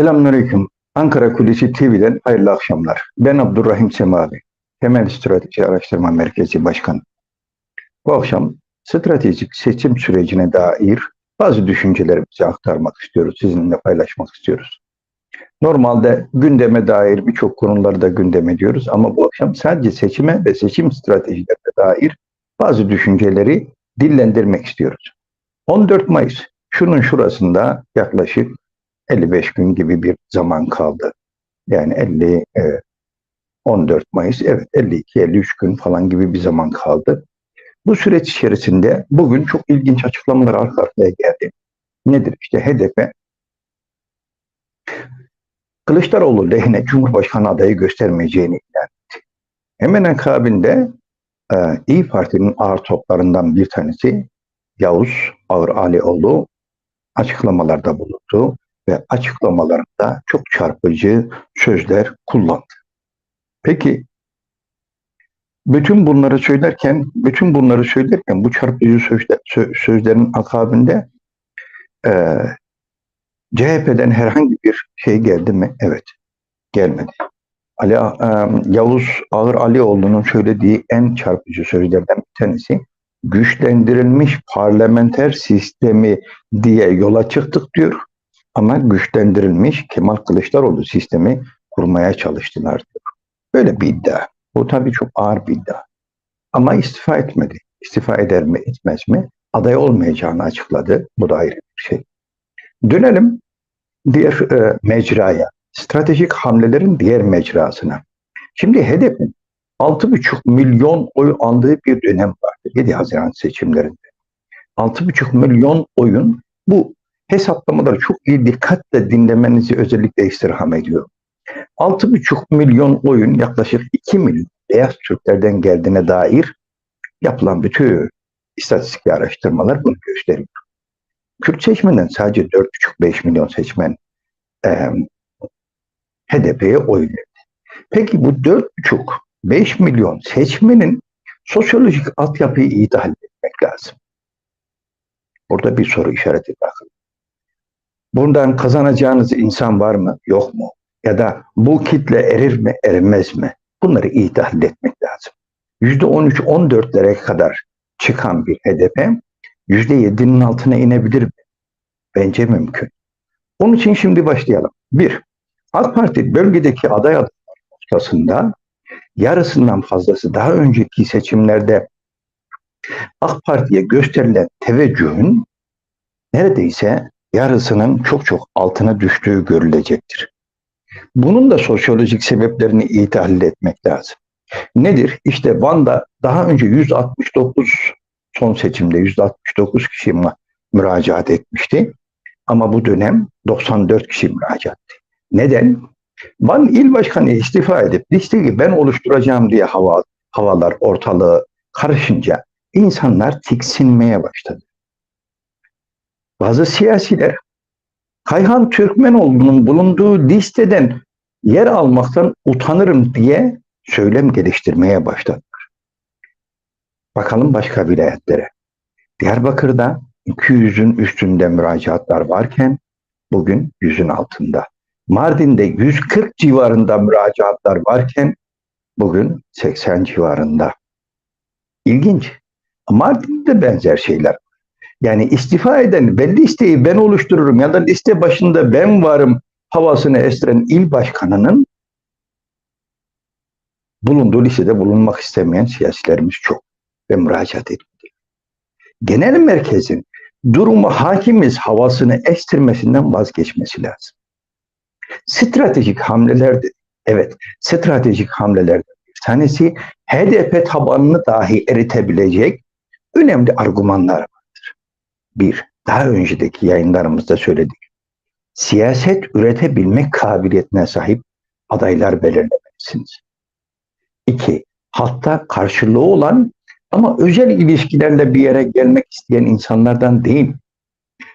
Selamünaleyküm. Ankara Kulisi TV'den hayırlı akşamlar. Ben Abdurrahim Semavi, Temel Strateji Araştırma Merkezi Başkanı. Bu akşam stratejik seçim sürecine dair bazı düşüncelerimizi aktarmak istiyoruz, sizinle paylaşmak istiyoruz. Normalde gündeme dair birçok konuları da gündem ediyoruz ama bu akşam sadece seçime ve seçim stratejilerine dair bazı düşünceleri dillendirmek istiyoruz. 14 Mayıs, şunun şurasında yaklaşık 55 gün gibi bir zaman kaldı. Yani 50 e, 14 Mayıs evet 52-53 gün falan gibi bir zaman kaldı. Bu süreç içerisinde bugün çok ilginç açıklamalar arka arkaya geldi. Nedir? İşte HDP Kılıçdaroğlu lehine Cumhurbaşkanı adayı göstermeyeceğini ilan etti. Hemen akabinde e, İyi Parti'nin ağır toplarından bir tanesi Yavuz Ağır Alioğlu açıklamalarda bulundu ve açıklamalarında çok çarpıcı sözler kullandı. Peki bütün bunları söylerken, bütün bunları söylerken bu çarpıcı sözler, sözlerin akabinde e, CHP'den herhangi bir şey geldi mi? Evet, gelmedi. Ali e, Yavuz Ağır Alioğlu'nun söylediği en çarpıcı sözlerden bir tanesi güçlendirilmiş parlamenter sistemi diye yola çıktık diyor. Ama güçlendirilmiş Kemal Kılıçdaroğlu sistemi kurmaya çalıştılar diyor. Böyle bir iddia. Bu tabii çok ağır bir iddia. Ama istifa etmedi. İstifa eder mi etmez mi? Aday olmayacağını açıkladı. Bu da ayrı bir şey. Dönelim diğer e, mecraya. Stratejik hamlelerin diğer mecrasına. Şimdi HDP'nin 6,5 milyon oy aldığı bir dönem vardı 7 Haziran seçimlerinde. 6,5 milyon oyun bu hesaplamaları çok iyi dikkatle dinlemenizi özellikle istirham ediyorum. 6,5 milyon oyun yaklaşık 2 milyon beyaz Türklerden geldiğine dair yapılan bütün istatistik araştırmalar bunu gösteriyor. Kürt seçmenden sadece 4,5-5 milyon seçmen e, HDP'ye oy verdi. Peki bu 4,5-5 milyon seçmenin sosyolojik altyapıyı iyi tahlil etmek lazım. Burada bir soru işareti bakın. Bundan kazanacağınız insan var mı, yok mu? Ya da bu kitle erir mi, erimez mi? Bunları iyi tahlil etmek lazım. %13-14'lere kadar çıkan bir HDP %7'nin altına inebilir mi? Bence mümkün. Onun için şimdi başlayalım. Bir, AK Parti bölgedeki aday adaylar noktasında yarısından fazlası daha önceki seçimlerde AK Parti'ye gösterilen teveccühün neredeyse yarısının çok çok altına düştüğü görülecektir. Bunun da sosyolojik sebeplerini iyi tahlil etmek lazım. Nedir? İşte Van'da daha önce 169 son seçimde 169 kişi müracaat etmişti. Ama bu dönem 94 kişi müracaat etti. Neden? Van il başkanı istifa edip listeyi ben oluşturacağım diye hava, havalar ortalığı karışınca insanlar tiksinmeye başladı. Bazı siyasiler Kayhan Türkmenoğlu'nun bulunduğu listeden yer almaktan utanırım diye söylem geliştirmeye başladılar. Bakalım başka vilayetlere. Diyarbakır'da 200'ün üstünde müracaatlar varken bugün 100'ün altında. Mardin'de 140 civarında müracaatlar varken bugün 80 civarında. İlginç. Mardin'de benzer şeyler yani istifa eden ve listeyi ben oluştururum ya da liste başında ben varım havasını estiren il başkanının bulunduğu listede bulunmak istemeyen siyasilerimiz çok ve müracaat etmedi. Genel merkezin durumu hakimiz havasını estirmesinden vazgeçmesi lazım. Stratejik hamleler evet stratejik hamleler bir tanesi HDP tabanını dahi eritebilecek önemli argümanlar bir, daha önceki yayınlarımızda söyledik. Siyaset üretebilmek kabiliyetine sahip adaylar belirlemelisiniz. İki, hatta karşılığı olan ama özel ilişkilerle bir yere gelmek isteyen insanlardan değil,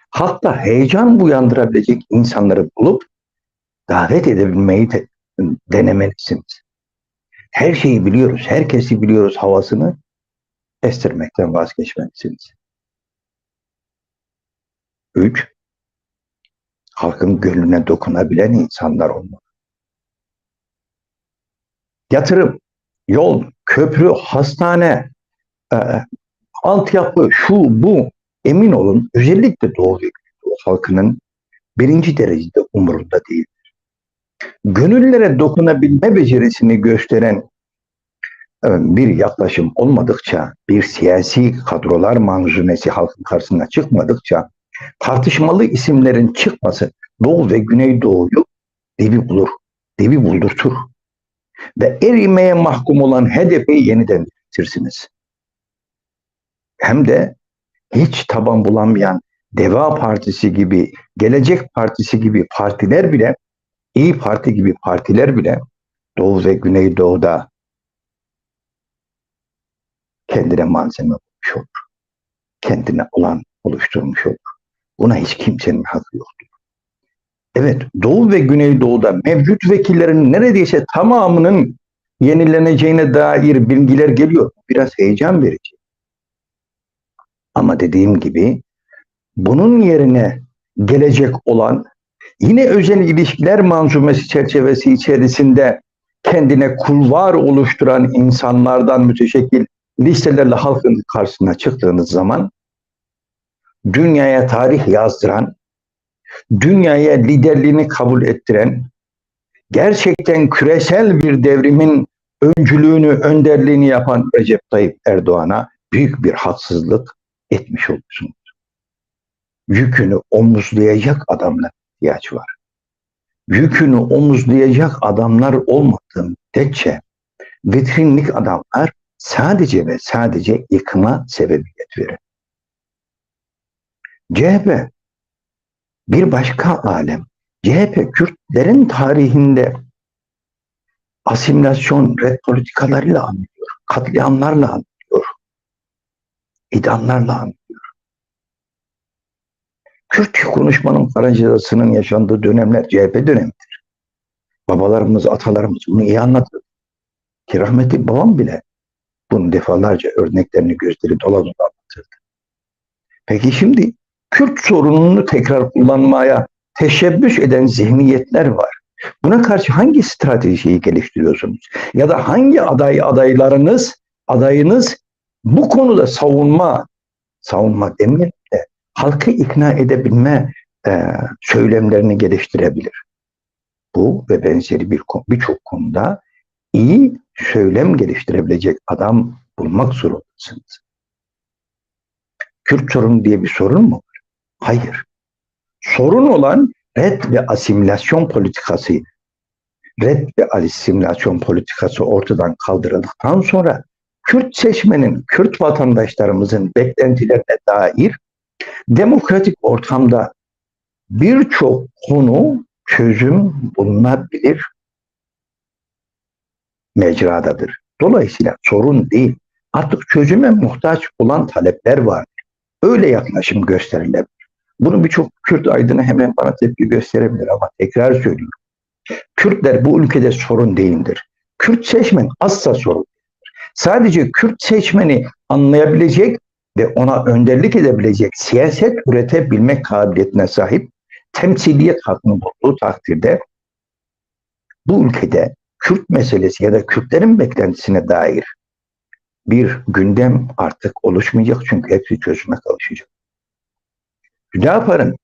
hatta heyecan uyandırabilecek insanları bulup davet edebilmeyi de, denemelisiniz. Her şeyi biliyoruz, herkesi biliyoruz havasını estirmekten vazgeçmelisiniz. 3. halkın gönlüne dokunabilen insanlar olmalı. Yatırım, yol, köprü, hastane, e, altyapı, şu bu emin olun özellikle Doğu halkının birinci derecede umurunda değil. Gönüllere dokunabilme becerisini gösteren e, bir yaklaşım olmadıkça, bir siyasi kadrolar manzumesi halkın karşısına çıkmadıkça tartışmalı isimlerin çıkması Doğu ve Güneydoğu'yu devi bulur, devi buldurtur. Ve erimeye mahkum olan HDP'yi yeniden bitirsiniz. Hem de hiç taban bulamayan Deva Partisi gibi, Gelecek Partisi gibi partiler bile, İyi Parti gibi partiler bile Doğu ve Güneydoğu'da kendine malzeme olmuş olur. Kendine alan oluşturmuş olur. Buna hiç kimsenin hakkı yoktur. Evet, Doğu ve Güneydoğu'da mevcut vekillerin neredeyse tamamının yenileneceğine dair bilgiler geliyor. Biraz heyecan verici. Ama dediğim gibi bunun yerine gelecek olan yine özel ilişkiler manzumesi çerçevesi içerisinde kendine kulvar oluşturan insanlardan müteşekkil listelerle halkın karşısına çıktığınız zaman dünyaya tarih yazdıran, dünyaya liderliğini kabul ettiren, gerçekten küresel bir devrimin öncülüğünü, önderliğini yapan Recep Tayyip Erdoğan'a büyük bir haksızlık etmiş olursunuz. Yükünü omuzlayacak adamlar ihtiyaç var. Yükünü omuzlayacak adamlar olmadığı müddetçe vitrinlik adamlar sadece ve sadece yıkıma sebebiyet verir. CHP bir başka alem. CHP Kürtlerin tarihinde asimilasyon red politikalarıyla anlıyor. Katliamlarla anlıyor. İdamlarla anlıyor. Kürt konuşmanın Karacaadası'nın yaşandığı dönemler CHP dönemidir. Babalarımız, atalarımız bunu iyi anlatır. Ki rahmetli babam bile bunun defalarca örneklerini gösterip dola dola anlatırdı. Peki şimdi Kürt sorununu tekrar kullanmaya teşebbüs eden zihniyetler var. Buna karşı hangi stratejiyi geliştiriyorsunuz? Ya da hangi aday adaylarınız, adayınız bu konuda savunma, savunma demeyelim de halkı ikna edebilme e, söylemlerini geliştirebilir. Bu ve benzeri bir birçok konuda iyi söylem geliştirebilecek adam bulmak zorundasınız. Kürt sorunu diye bir sorun mu? Hayır. Sorun olan red ve asimilasyon politikası. Red ve asimilasyon politikası ortadan kaldırıldıktan sonra Kürt seçmenin, Kürt vatandaşlarımızın beklentilerine dair demokratik ortamda birçok konu çözüm bulunabilir mecradadır. Dolayısıyla sorun değil. Artık çözüme muhtaç olan talepler var. Öyle yaklaşım gösterilebilir. Bunu birçok Kürt aydını hemen bana tepki gösterebilir ama tekrar söylüyorum. Kürtler bu ülkede sorun değildir. Kürt seçmen asla sorun Sadece Kürt seçmeni anlayabilecek ve ona önderlik edebilecek siyaset üretebilmek kabiliyetine sahip temsiliyet hakkını bulduğu takdirde bu ülkede Kürt meselesi ya da Kürtlerin beklentisine dair bir gündem artık oluşmayacak çünkü hepsi çözüme kavuşacak. Hüdapar'ın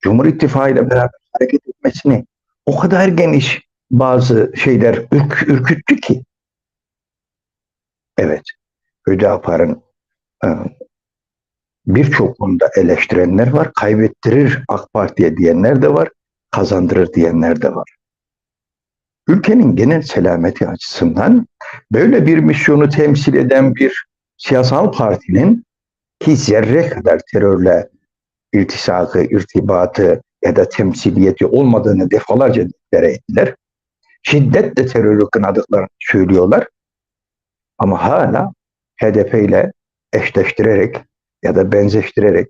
Cumhur İttifakı ile beraber hareket etmesini o kadar geniş bazı şeyler ürk, ürküttü ki. Evet, Hüdapar'ın e, eleştirenler var. Kaybettirir AK Parti'ye diyenler de var. Kazandırır diyenler de var. Ülkenin genel selameti açısından böyle bir misyonu temsil eden bir siyasal partinin ki zerre kadar terörle iltisakı, irtibatı ya da temsiliyeti olmadığını defalarca deklare ettiler. Şiddetle terörü kınadıklarını söylüyorlar. Ama hala HDP ile eşleştirerek ya da benzeştirerek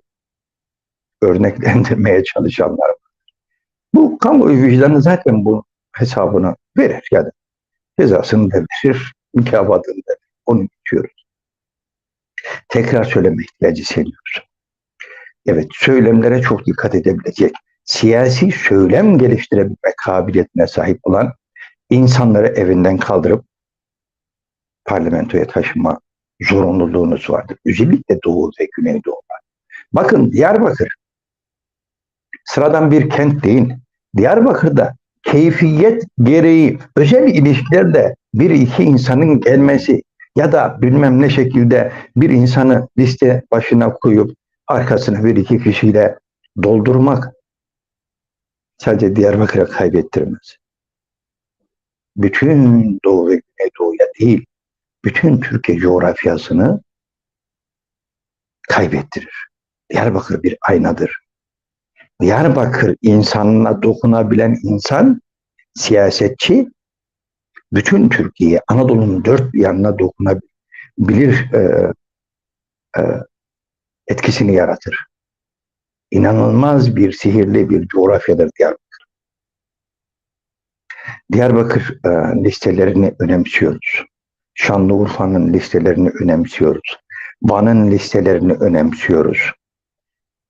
örneklendirmeye çalışanlar var. Bu kamuoyu vicdanı zaten bu hesabını verir ya da cezasını da verir, mükafatını da verir. Onu geçiyoruz. Tekrar söyleme ihtiyacı hissediyoruz. Evet, söylemlere çok dikkat edebilecek, siyasi söylem geliştirebilme kabiliyetine sahip olan insanları evinden kaldırıp parlamentoya taşıma zorunluluğunuz vardır. Özellikle Doğu ve Güneydoğu'da. Bakın Diyarbakır sıradan bir kent değil. Diyarbakır'da keyfiyet gereği özel ilişkilerde bir iki insanın gelmesi ya da bilmem ne şekilde bir insanı liste başına koyup arkasına bir iki kişiyle doldurmak sadece Diyarbakır'a kaybettirmez. Bütün Doğu ve Güneydoğu'ya değil, bütün Türkiye coğrafyasını kaybettirir. Diyarbakır bir aynadır. Diyarbakır insanına dokunabilen insan, siyasetçi, bütün Türkiye, Anadolu'nun dört bir yanına dokunabilir e, e, etkisini yaratır. İnanılmaz bir sihirli bir coğrafyadır Diyarbakır. Diyarbakır e, listelerini önemsiyoruz. Şanlıurfa'nın listelerini önemsiyoruz. Van'ın listelerini önemsiyoruz.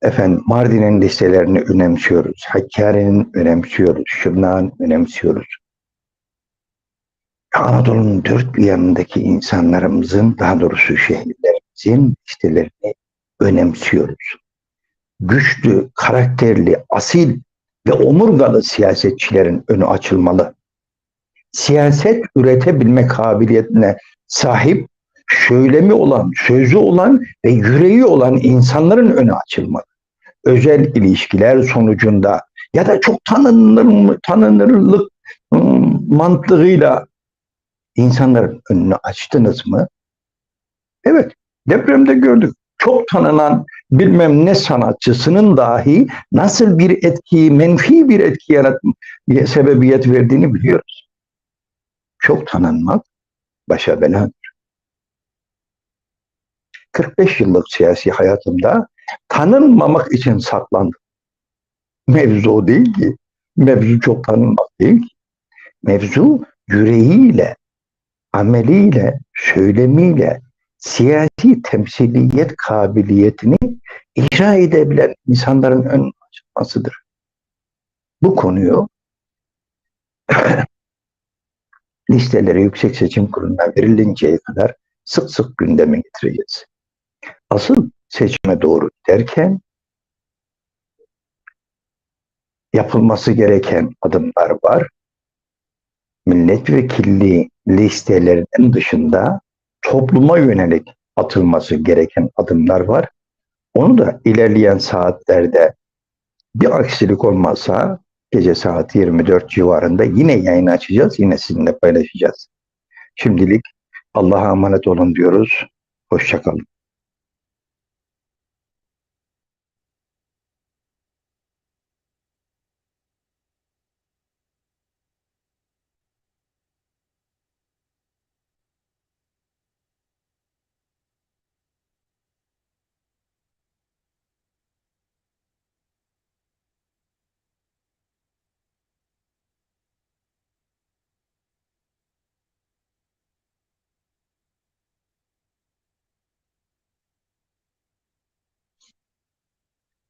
Efendim Mardin'in listelerini önemsiyoruz. Hakkari'nin önemsiyoruz. Şırnak'ın önemsiyoruz. Anadolu'nun dört bir yanındaki insanlarımızın, daha doğrusu şehirlerimizin listelerini önemsiyoruz. Güçlü, karakterli, asil ve omurgalı siyasetçilerin önü açılmalı. Siyaset üretebilme kabiliyetine sahip, söylemi olan, sözü olan ve yüreği olan insanların önü açılmalı. Özel ilişkiler sonucunda ya da çok tanınır, tanınırlık mantığıyla insanların önünü açtınız mı? Evet, depremde gördük. Çok tanınan bilmem ne sanatçısının dahi nasıl bir etki, menfi bir etki yaratma sebebiyet verdiğini biliyoruz. Çok tanınmak başa beladır. 45 yıllık siyasi hayatımda tanınmamak için saklandım. Mevzu değil ki. Mevzu çok tanınmak değil ki. Mevzu yüreğiyle, ameliyle, söylemiyle siyasi temsiliyet kabiliyetini icra edebilen insanların ön açılmasıdır. Bu konuyu listeleri Yüksek Seçim Kurulu'na verilinceye kadar sık sık gündeme getireceğiz. Asıl seçime doğru giderken yapılması gereken adımlar var. Milletvekilliği listelerinin dışında topluma yönelik atılması gereken adımlar var. Onu da ilerleyen saatlerde bir aksilik olmazsa gece saat 24 civarında yine yayın açacağız. Yine sizinle paylaşacağız. Şimdilik Allah'a emanet olun diyoruz. Hoşçakalın.